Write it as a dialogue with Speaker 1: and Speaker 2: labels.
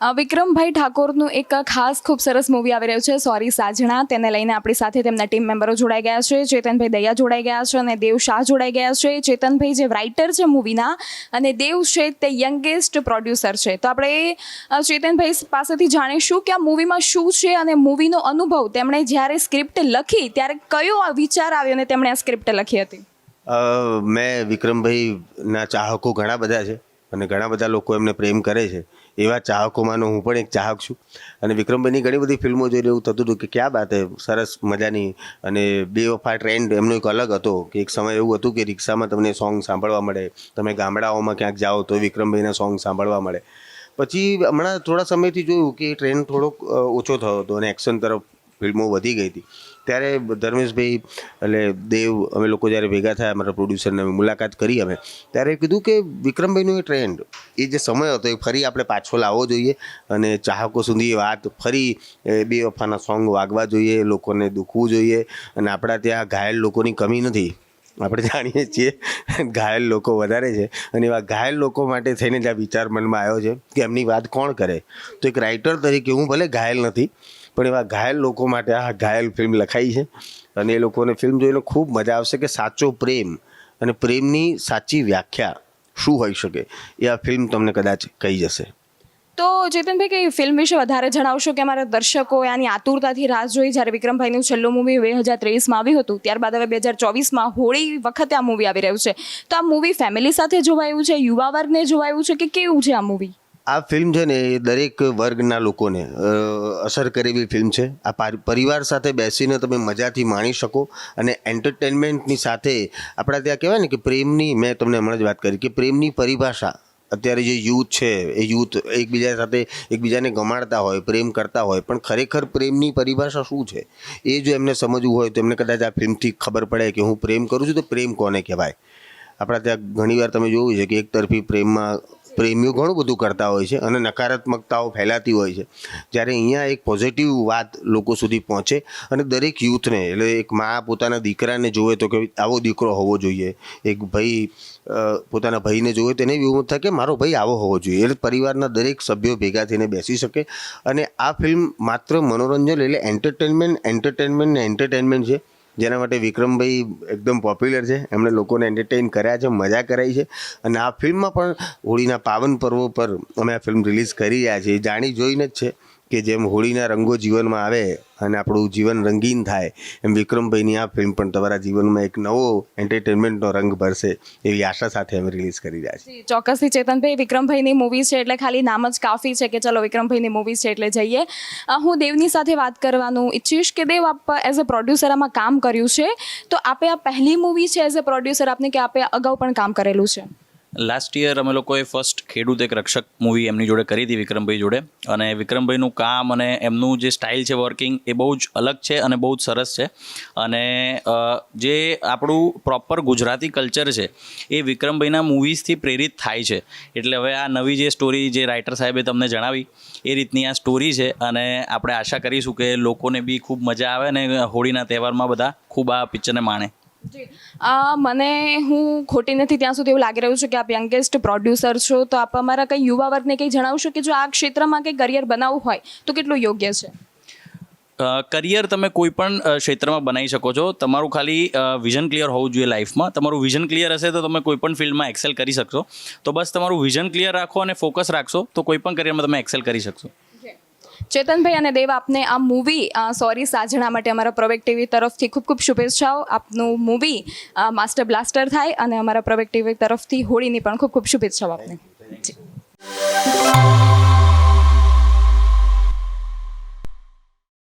Speaker 1: વિક્રમભાઈ ઠાકોરનું એક ખાસ ખૂબ સરસ મૂવી આવી રહ્યું છે સોરી સાજણા. તેને લઈને આપણી સાથે તેમના ટીમ મેમ્બરો જોડાઈ ગયા છે. ચેતનભાઈ દયા જોડાઈ ગયા છે અને દેવ શાહ જોડાઈ ગયા છે. ચેતનભાઈ જે રાઇટર છે મૂવીના અને દેવ છે તે યંગેસ્ટ પ્રોડ્યુસર છે. તો આપણે ચેતનભાઈ પાસેથી જાણીશું કે આ મૂવીમાં શું છે અને મૂવીનો અનુભવ તેમણે જ્યારે સ્ક્રિપ્ટ લખી ત્યારે કયો આ વિચાર આવ્યો અને તેમણે આ સ્ક્રિપ્ટ લખી હતી?
Speaker 2: મેં વિક્રમભાઈના ચાહકો ઘણા બધા છે અને ઘણા બધા લોકો એમને પ્રેમ કરે છે. એવા ચાહકોમાંનો હું પણ એક ચાહક છું. અને વિક્રમભાઈની ઘણી બધી ફિલ્મો જોઈને એવું થતું હતું કે ક્યાં બાત સરસ મજાની અને બે વફા ટ્રેન્ડ એમનો એક અલગ હતો કે એક સમય એવું હતું કે રિક્ષામાં તમને સોંગ સાંભળવા મળે, તમે ગામડાઓમાં ક્યાંક જાઓ તો વિક્રમભાઈના સોંગ સાંભળવા મળે. પછી હમણાં થોડા સમયથી જોયું કે ટ્રેન્ડ થોડોક ઓછો થયો હતો અને એક્શન તરફ ફિલ્મો વધી ગઈ હતી. ત્યારે ધર્મેશભાઈ એટલે દેવ અમે લોકો જ્યારે ભેગા થયા, અમારા પ્રોડ્યુસરને મુલાકાત કરી અમે, ત્યારે કીધું કે વિક્રમભાઈનો એ ટ્રેન્ડ એ જે સમય હતો એ ફરી આપણે પાછો લાવવો જોઈએ અને ચાહકો સુધી એ વાત ફરી બે વફાના સોંગ વાગવા જોઈએ, લોકોને દુખવું જોઈએ અને આપણા ત્યાં ઘાયલ લોકોની કમી નથી. આપણે જાણીએ છીએ ઘાયલ લોકો વધારે છે અને એવા ઘાયલ લોકો માટે થઈને જ આ વિચાર મનમાં આવ્યો છે કે એમની વાત કોણ કરે? તો એક રાઇટર તરીકે હું ભલે ઘાયલ નથી પણ એવા ઘાયલ લોકો માટે આ ઘાયલ ફિલ્મ લખાઈ છે. અને એ લોકોને ફિલ્મ જોઈને ખૂબ મજા આવશે કે સાચો પ્રેમ અને પ્રેમની સાચી વ્યાખ્યા શું હોઈ શકે એ આ ફિલ્મ તમને કદાચ કહી જશે.
Speaker 1: તો ચેતનભાઈ, કઈ ફિલ્મ વિશે વધારે જણાવશો કે અમારા દર્શકો આની આતુરતાથી રાહ જોઈ? જ્યારે વિક્રમભાઈનું છેલ્લું મૂવી બે હજાર ત્રેવીસમાં આવ્યું હતું, ત્યારબાદ હવે બે હજાર ચોવીસમાં હોળી વખતે આ મૂવી આવી રહ્યું છે. તો આ મૂવી ફેમિલી સાથે જોવાયું છે યુવા વર્ગને જોવાયું છે કે કેવું છે આ મૂવી
Speaker 2: આ ફિલ્મ છે ને એ દરેક વર્ગના લોકોને અસર કરે એવી ફિલ્મ છે. આ પાર- પરિવાર સાથે બેસીને તમે મજાથી માણી શકો અને એન્ટરટેનમેન્ટની સાથે આપણા ત્યાં કહેવાય ને કે પ્રેમની, મેં તમને હમણાં જ વાત કરી કે પ્રેમની પરિભાષા. અત્યારે જે યુથ છે, એ યુથ એકબીજા સાથે એકબીજાને ગમાડતા હોય, પ્રેમ કરતા હોય, પણ ખરેખર પ્રેમની પરિભાષા શું છે? એ જો એમને સમજવું હોય તો એમને કદાચ આ ફિલ્મથી ખબર પડે કે હું પ્રેમ કરું છું તો પ્રેમ કોને કહેવાય? આપણા ત્યાં ઘણીવાર તમે જોયું છે કે એક તરફી પ્રેમમાં પ્રેમીઓ ઘણું બધું કરતા હોય છે અને નકારાત્મકતાઓ ફેલાતી હોય છે. જ્યારે અહીંયા એક પોઝિટિવ વાત લોકો સુધી પહોંચે અને દરેક યુથને એટલે એક મા પોતાના દીકરાને જોવે તો કે આવો દીકરો હોવો જોઈએ. એક ભાઈ પોતાના ભાઈને જોવે તો એને એવું થાય કે મારો ભાઈ આવો હોવો જોઈએ. એટલે પરિવારના દરેક સભ્યો ભેગા થઈને બેસી શકે અને આ ફિલ્મ માત્ર મનોરંજન એટલે એન્ટરટેનમેન્ટ એન્ટરટેનમેન્ટ ને એન્ટરટેનમેન્ટ છે. જેના માટે વિક્રમભાઈ એકદમ પોપ્યુલર છે. એમણે લોકોને એન્ટરટેઇન કર્યા છે, મજા કરાઈ છે. અને આ ફિલ્મમાં પણ હોળીના પાવન પર્વો પર અમે આ ફિલ્મ રિલીઝ કરી રહ્યા છીએ. જાણી જોઈને જ છે. કે જેમ હોળીના રંગો જીવનમાં આવે અને આપણું જીવન રંગીન થાય, એમ વિક્રમભાઈની આ ફિલ્મ પણ તમારા જીવનમાં એક નવો એન્ટરટેનમેન્ટનો રંગ ભરશે એવી આશા સાથે અમે રિલીઝ કરી રહ્યા છીએ.
Speaker 1: ચોક્કસથી ચેતનભાઈ, વિક્રમભાઈની મૂવી છે એટલે ખાલી નામ જ કાફી છે કે ચલો વિક્રમભાઈની મૂવી છે એટલે જઈએ. હું દેવની સાથે વાત કરવાનું ઈચ્છીશ કે દેવ, આપ એઝ અ પ્રોડ્યુસર આમાં કામ કર્યું છે, તો આપે આ પહેલી મૂવી છે એઝ અ પ્રોડ્યુસર આપને કે આપે અગાઉ પણ કામ કરેલું છે?
Speaker 3: લાસ્ટ યર અમે લોકોએ ફર્સ્ટ ખેડૂત એક રક્ષક મૂવી એમની જોડે કરી હતી વિક્રમભાઈ જોડે. અને વિક્રમભાઈનું કામ અને એમનું જે સ્ટાઇલ છે વર્કિંગ એ બહુ જ અલગ છે અને બહુ જ સરસ છે. અને જે આપણું પ્રોપર ગુજરાતી કલ્ચર છે એ વિક્રમભાઈના મૂવીઝથી પ્રેરિત થાય છે. એટલે હવે આ નવી જે સ્ટોરી જે રાઇટર સાહેબે તમને જણાવી, એ રીતની આ સ્ટોરી છે અને આપણે આશા કરીશું કે લોકોને બી ખૂબ મજા આવે અને હોળીના તહેવારમાં બધા ખૂબ આ પિક્ચરને માણે.
Speaker 1: મને હું ખોટી નથી ત્યાં સુધી એવું લાગી રહ્યું છે કે આપ યંગેસ્ટ પ્રોડ્યુસર છો, તો આપ અમારા કંઈ યુવા વર્ગને કંઈ જણાવશો કે જો આ ક્ષેત્રમાં કંઈ કરિયર બનાવવું હોય, તો કેટલું યોગ્ય છે?
Speaker 3: કરિયર તમે કોઈ પણ ક્ષેત્રમાં બનાવી શકો છો. તમારું ખાલી વિઝન ક્લિયર હોવું જોઈએ લાઈફમાં તમારું વિઝન ક્લિયર હશે તો તમે કોઈ પણ ફિલ્ડમાં એક્સેલ કરી શકશો. તો બસ તમારું વિઝન ક્લિયર રાખો અને ફોકસ રાખશો, તો કોઈ પણ કરિયરમાં તમે એક્સેલ કરી શકશો.
Speaker 1: ચેતનભાઈ અને દેવ, આપને આ મૂવી સોરી સાજણા માટે અમારા પ્રવેક ટીવી તરફથી ખૂબ ખૂબ શુભેચ્છાઓ. આપનું મૂવી માસ્ટર બ્લાસ્ટર થાય અને અમારા પ્રવેક ટીવી તરફથી હોળીની પણ ખૂબ ખૂબ શુભેચ્છાઓ આપને. જી.